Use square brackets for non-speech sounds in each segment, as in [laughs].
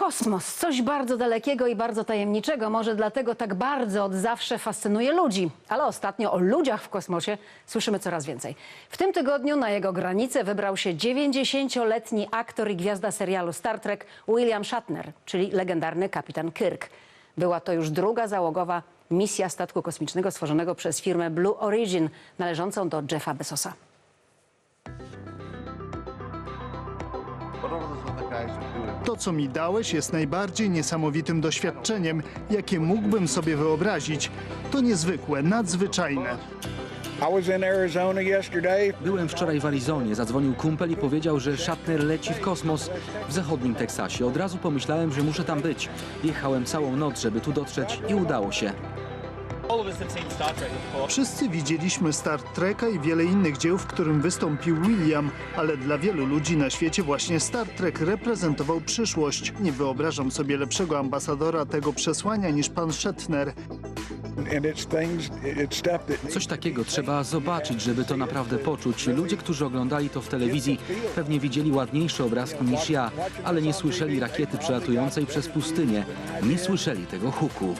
Kosmos, coś bardzo dalekiego i bardzo tajemniczego, może dlatego tak bardzo od zawsze fascynuje ludzi. Ale ostatnio o ludziach w kosmosie słyszymy coraz więcej. W tym tygodniu na jego granicę wybrał się 90-letni aktor i gwiazda serialu Star Trek William Shatner, czyli legendarny kapitan Kirk. Była to już druga załogowa misja statku kosmicznego stworzonego przez firmę Blue Origin, należącą do Jeffa Bezosa. To, co mi dałeś, jest najbardziej niesamowitym doświadczeniem, jakie mógłbym sobie wyobrazić. To niezwykłe, nadzwyczajne. Byłem wczoraj w Arizonie, zadzwonił kumpel i powiedział, że Shatner leci w kosmos w zachodnim Teksasie. Od razu pomyślałem, że muszę tam być. Jechałem całą noc, żeby tu dotrzeć i udało się. Wszyscy widzieliśmy Star Treka i wiele innych dzieł, w którym wystąpił William, ale dla wielu ludzi na świecie właśnie Star Trek reprezentował przyszłość. Nie wyobrażam sobie lepszego ambasadora tego przesłania niż pan that Coś takiego trzeba zobaczyć, żeby to naprawdę poczuć. Ludzie, którzy oglądali to w telewizji, pewnie widzieli ładniejsze obrazki niż ja, ale nie słyszeli rakiety przelatującej przez pustynię. Nie słyszeli tego huku.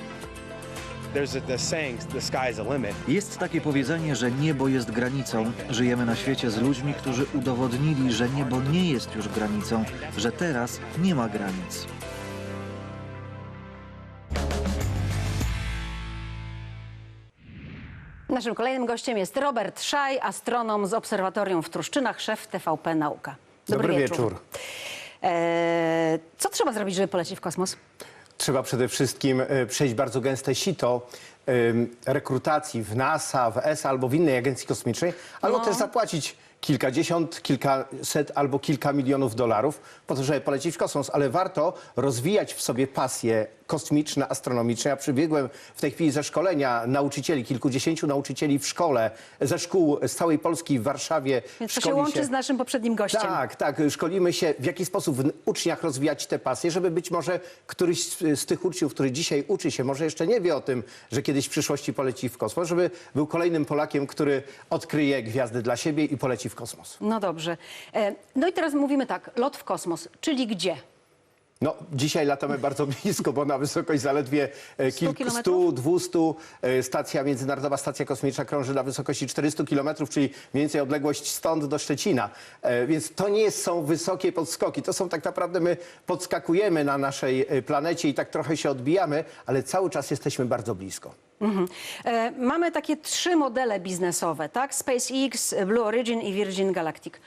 Jest takie powiedzenie, że niebo jest granicą. Żyjemy na świecie z ludźmi, którzy udowodnili, że niebo nie jest już granicą, że teraz nie ma granic. Naszym kolejnym gościem jest Robert Szaj, astronom z Obserwatorium w Truszczynach, szef TVP Nauka. Dobry wieczór. Eee, co trzeba zrobić, żeby polecieć w kosmos? Trzeba przede wszystkim e, przejść bardzo gęste sito rekrutacji w NASA, w ESA albo w innej agencji kosmicznej, albo No. też zapłacić kilkadziesiąt, kilkaset albo kilka milionów dolarów po to, żeby polecieć w kosmos. Ale warto rozwijać w sobie pasje kosmiczne, astronomiczne. Ja przybiegłem w tej chwili ze szkolenia nauczycieli, kilkudziesięciu nauczycieli w szkole, ze szkół z całej Polski w Warszawie. Więc to się łączy z naszym poprzednim gościem. Tak, tak. Szkolimy się, w jaki sposób w uczniach rozwijać te pasje, żeby być może któryś z, z tych uczniów, który dzisiaj uczy się, może jeszcze nie wie o tym, że kiedyś w przyszłości poleci w kosmos, żeby był kolejnym Polakiem, który odkryje gwiazdy dla siebie i poleci w kosmos. No dobrze. E, no i teraz mówimy tak, lot w kosmos, czyli gdzie? No, dzisiaj latamy bardzo [laughs] blisko, bo na wysokość zaledwie e, 100 kilku, kilometrów? 100, 200. e, Stacja, Międzynarodowa Stacja Kosmiczna krąży na wysokości 400 kilometrów, czyli mniej więcej odległość stąd do Szczecina. E, Więc to nie są wysokie podskoki. To są tak naprawdę, my podskakujemy na naszej e, planecie i tak trochę się odbijamy, ale cały czas jesteśmy bardzo blisko. Mhm. E, mamy takie trzy modele biznesowe, tak? SpaceX, Blue Origin i Virgin Galactic.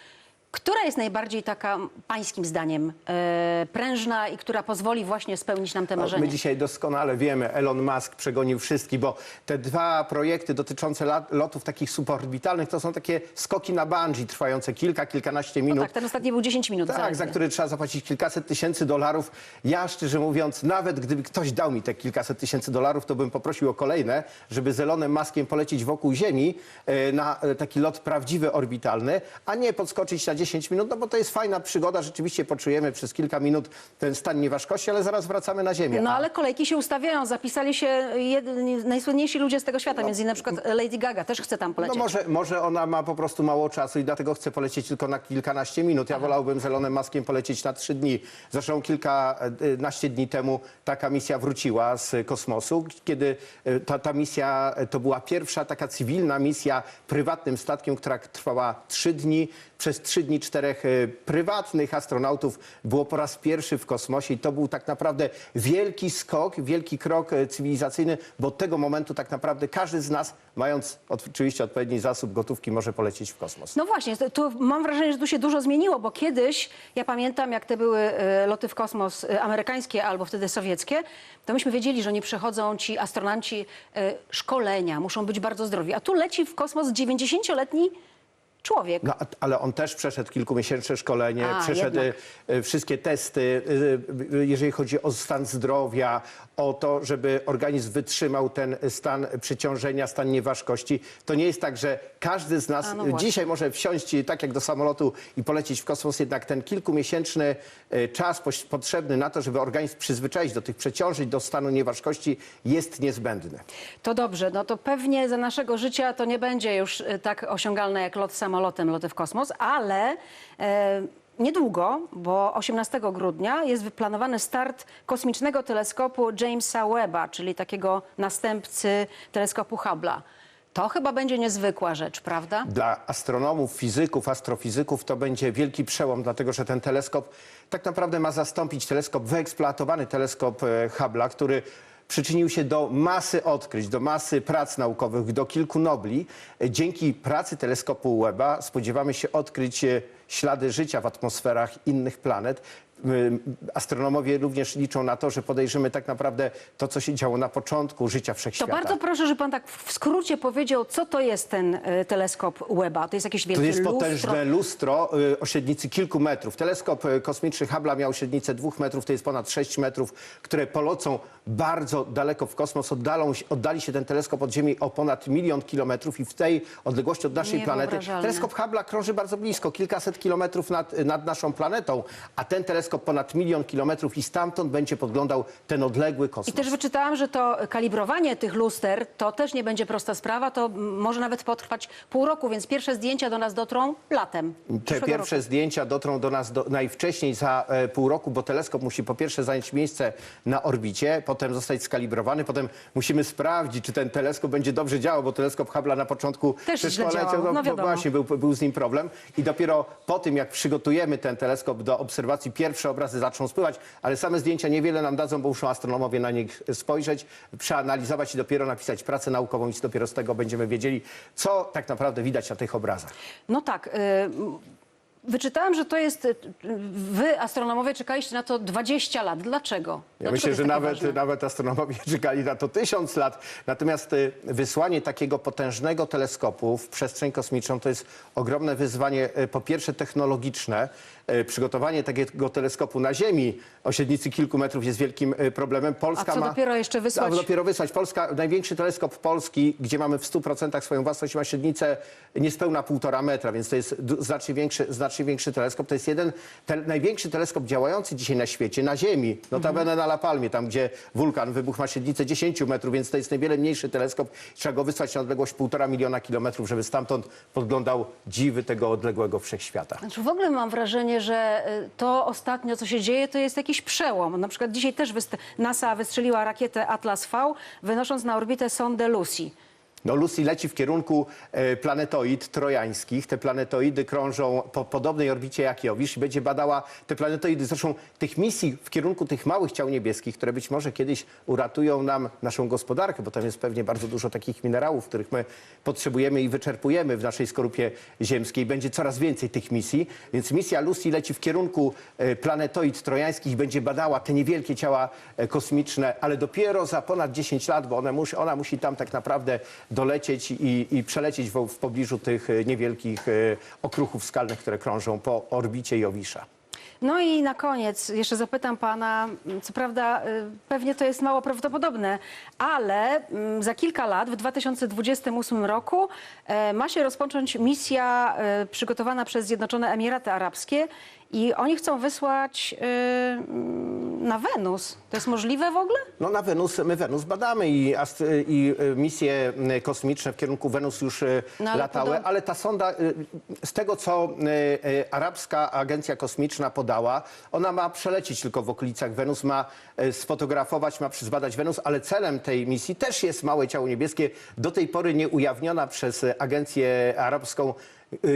Która jest najbardziej taka, pańskim zdaniem, e, prężna i która pozwoli właśnie spełnić nam te No, marzenia? My dzisiaj doskonale wiemy, Elon Musk przegonił wszystkich, bo te dwa projekty dotyczące lat, lotów takich suborbitalnych to są takie skoki na bungee trwające kilka, kilkanaście No minut. tak, ten ostatni był 10 minut. Tak, zaledwie. za który trzeba zapłacić kilkaset tysięcy dolarów. Ja szczerze mówiąc, nawet gdyby ktoś dał mi te kilkaset tysięcy dolarów, to bym poprosił o kolejne, żeby z Elonem Maskiem polecieć wokół Ziemi e, na e, taki lot prawdziwy, orbitalny, a nie podskoczyć na 10 minut, no bo to jest fajna przygoda. Rzeczywiście poczujemy przez kilka minut ten stan nieważkości, ale zaraz wracamy na Ziemię. No ale kolejki się ustawiają, zapisali się jed... najsłynniejsi ludzie z tego świata, między innymi na przykład Lady Gaga też chce tam No polecieć. może, może ona ma po prostu mało czasu i dlatego chce polecieć tylko na kilkanaście minut. Ja wolałbym z Elonem Maskiem polecieć na trzy dni. Zresztą kilkanaście dni temu taka misja wróciła z kosmosu, kiedy e, ta, ta misja e, to była pierwsza taka cywilna misja prywatnym statkiem, która trwała trzy dni. Przez trzy dni czterech e, prywatnych astronautów było po raz pierwszy w kosmosie i to był tak naprawdę wielki skok, wielki krok e, cywilizacyjny, bo od tego momentu tak naprawdę każdy z nas, mając oczywiście odpowiedni zasób gotówki, może polecieć w kosmos. No właśnie, tu mam wrażenie, że tu się dużo zmieniło, bo kiedyś, ja pamiętam, jak te były e, loty w kosmos amerykańskie albo wtedy sowieckie, to myśmy wiedzieli, że nie przechodzą ci astronauci szkolenia, muszą być bardzo zdrowi. A tu leci w kosmos 90-letni człowiek. No, a- ale on też przeszedł kilkumiesięczne szkolenie, A, przeszedł jednak. e, wszystkie testy, e, jeżeli chodzi o stan zdrowia, o to, żeby organizm wytrzymał ten stan przeciążenia, stan nieważkości. To nie jest tak, że każdy z nas A, no właśnie. dzisiaj może wsiąść tak jak do samolotu i polecieć w kosmos, jednak ten kilkumiesięczny czas poś- potrzebny na to, żeby organizm przyzwyczaić do tych przeciążeń, do stanu nieważkości jest niezbędny. To dobrze, no to pewnie za naszego życia to nie będzie już tak osiągalne jak lot samolotem, loty w kosmos, ale e, niedługo, bo 18 grudnia jest wyplanowany start kosmicznego teleskopu Jamesa Webba, czyli takiego następcy teleskopu Hubble'a. To chyba będzie niezwykła rzecz, prawda? Dla astronomów, fizyków, astrofizyków to będzie wielki przełom, dlatego że ten teleskop tak naprawdę ma zastąpić teleskop, wyeksploatowany teleskop e, Hubble'a, który przyczynił się do masy odkryć, do masy prac naukowych, do kilku nobli. Dzięki pracy teleskopu Webba spodziewamy się odkryć e, ślady życia w atmosferach innych planet. Y, Astronomowie również liczą na to, że podejrzymy tak naprawdę to, co się działo na początku życia To wszechświata. bardzo proszę, żeby pan tak w skrócie powiedział, co to jest ten e, teleskop Webba. To jest jakieś wielkie To jest lustro? potężne lustro y, o średnicy kilku metrów. Teleskop y, kosmiczny Hubble'a miał średnicę dwóch metrów, to jest ponad 6 metrów, które polecą bardzo daleko w kosmos. Oddalą, się- oddali się ten teleskop od Ziemi o ponad milion kilometrów i w tej odległości od naszej planety Niewyobrażalne. teleskop Hubble'a krąży bardzo blisko, kilkaset kilometrów nad, nad naszą planetą, a ten teleskop ponad milion kilometrów i stamtąd będzie podglądał ten odległy kosmos. I też wyczytałam, że to kalibrowanie tych luster to też nie będzie prosta sprawa, to m, może nawet potrwać pół roku, więc pierwsze zdjęcia do nas dotrą latem. Te przyszłego pierwsze roku. zdjęcia dotrą do nas do, najwcześniej za e, pół roku, bo teleskop musi po pierwsze zająć miejsce na orbicie, potem zostać skalibrowany, potem musimy sprawdzić, czy ten teleskop będzie dobrze działał, bo teleskop Hubble'a na początku Też źle poleciał, działał, no no, wiadomo. właśnie był, był z nim problem i dopiero po tym, jak przygotujemy ten teleskop do obserwacji, pierwsze obrazy zaczną spływać, ale same zdjęcia niewiele nam dadzą, bo muszą astronomowie na nich spojrzeć, przeanalizować i dopiero napisać pracę naukową i dopiero z tego będziemy wiedzieli, co tak naprawdę widać na tych obrazach. No tak. y, m, Wyczytałam, że to jest. y, Wy, astronomowie, czekaliście na to 20 lat. Dlaczego? Ja Dlaczego myślę, że nawet, ważne? nawet astronomowie [laughs] czekali na to tysiąc lat. Natomiast y, wysłanie takiego potężnego teleskopu w przestrzeń kosmiczną to jest ogromne wyzwanie, y, po pierwsze technologiczne. Przygotowanie takiego teleskopu na Ziemi o średnicy kilku metrów jest wielkim problemem. Polska A co ma... dopiero jeszcze wysłać? A dopiero wysłać. Polska, największy teleskop Polski, gdzie mamy w 100% swoją własność, ma średnicę niespełna półtora metra, więc to jest znacznie większy, znacznie większy teleskop. To jest jeden, te, największy teleskop działający dzisiaj na świecie, na Ziemi, notabene na La Palmie, tam gdzie wulkan wybuchł ma średnicę 10 metrów, więc to jest niewiele mniejszy teleskop. Trzeba go wysłać na odległość półtora miliona kilometrów, żeby stamtąd podglądał dziwy tego odległego wszechświata. Znaczy w ogóle mam wrażenie, że y, to ostatnio, co się dzieje, to jest jakiś przełom. Na przykład dzisiaj też NASA wystrzeliła rakietę Atlas V, wynosząc na orbitę sondę Lucy. No, Lucy leci w kierunku e, planetoid trojańskich. Te planetoidy krążą po podobnej orbicie jak Jowisz i będzie badała te planetoidy. Zresztą tych misji w kierunku tych małych ciał niebieskich, które być może kiedyś uratują nam naszą gospodarkę, bo tam jest pewnie bardzo dużo takich minerałów, których my potrzebujemy i wyczerpujemy w naszej skorupie ziemskiej. Będzie coraz więcej tych misji, więc misja Lucy leci w kierunku e, planetoid trojańskich będzie badała te niewielkie ciała e, kosmiczne, ale dopiero za ponad 10 lat, bo one musi, ona musi tam tak naprawdę dolecieć i, i przelecieć w, w pobliżu tych e, niewielkich e, okruchów skalnych, które krążą po orbicie Jowisza. No i na koniec jeszcze zapytam pana, co prawda y, pewnie to jest mało prawdopodobne, ale mm, za kilka lat, w 2028 roku, e, ma się rozpocząć misja e, przygotowana przez Zjednoczone Emiraty Arabskie i oni chcą wysłać y, mm, na Wenus. To jest możliwe w ogóle? No na Wenus, my Wenus badamy i, ast- i e, misje m, kosmiczne w kierunku Wenus już e, No, ale latały, podob- ale ta sonda, z tego co Arabska Agencja Kosmiczna podała, ona ma przelecieć tylko w okolicach Wenus, ma sfotografować, ma zbadać Wenus, ale celem tej misji też jest małe ciało niebieskie, do tej pory nie ujawniona przez Agencję Arabską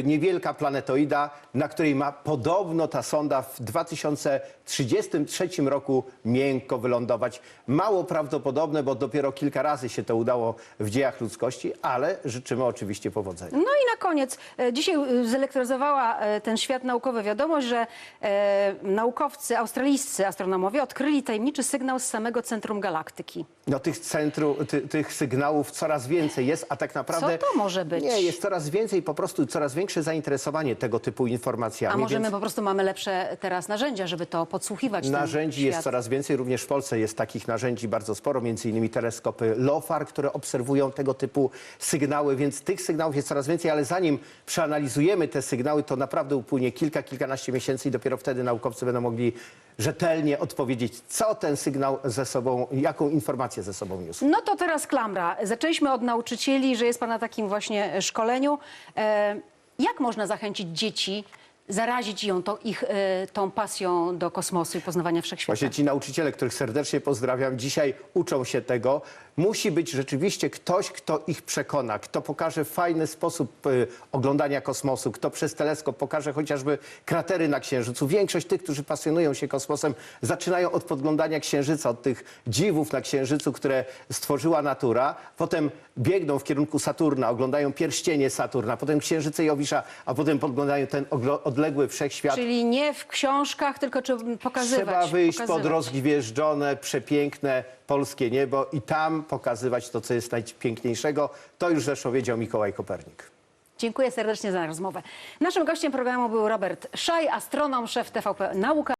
niewielka planetoida, na której ma podobno ta sonda w 2033 roku miękko wylądować. Mało prawdopodobne, bo dopiero kilka razy się to udało w dziejach ludzkości, ale życzymy oczywiście powodzenia. No i na koniec, e, dzisiaj e, zelektryzowała e, ten świat naukowy wiadomość, że e, naukowcy, australijscy astronomowie odkryli tajemniczy sygnał z samego centrum galaktyki. No tych centrum, ty, tych sygnałów coraz więcej jest, a tak naprawdę... Co to może być? Nie, jest coraz więcej, po prostu coraz większe zainteresowanie tego typu informacjami. A może więc... my po prostu mamy lepsze teraz narzędzia, żeby to podsłuchiwać? Narzędzi jest świat? coraz więcej, również w Polsce jest takich narzędzi bardzo sporo, między innymi teleskopy LOFAR, które obserwują tego typu sygnały, więc tych sygnałów jest coraz więcej, ale zanim przeanalizujemy te sygnały, to naprawdę upłynie kilka, kilkanaście miesięcy i dopiero wtedy naukowcy będą mogli rzetelnie odpowiedzieć, co ten sygnał ze sobą, jaką informację ze sobą niósł. No to teraz klamra. Zaczęliśmy od nauczycieli, że jest pan na takim właśnie szkoleniu. E, jak można zachęcić dzieci zarazić ją to, ich, e, tą pasją do kosmosu i poznawania wszechświata. Właśnie ci nauczyciele, których serdecznie pozdrawiam, dzisiaj uczą się tego. Musi być rzeczywiście ktoś, kto ich przekona, kto pokaże fajny sposób y, oglądania kosmosu, kto przez teleskop pokaże chociażby kratery na Księżycu. Większość tych, którzy pasjonują się kosmosem, zaczynają od podglądania Księżyca, od tych dziwów na Księżycu, które stworzyła natura. Potem biegną w kierunku Saturna, oglądają pierścienie Saturna, potem Księżyce Jowisza, a potem podglądają ten oglo- odległy wszechświat. Czyli nie w książkach, tylko czy pokazywać. Trzeba wyjść pokazywać. pod rozgwieżdżone, przepiękne polskie niebo i tam pokazywać to, co jest najpiękniejszego. To już zresztą wiedział Mikołaj Kopernik. Dziękuję serdecznie za rozmowę. Naszym gościem programu był Robert Szaj, astronom, szef TVP Nauka.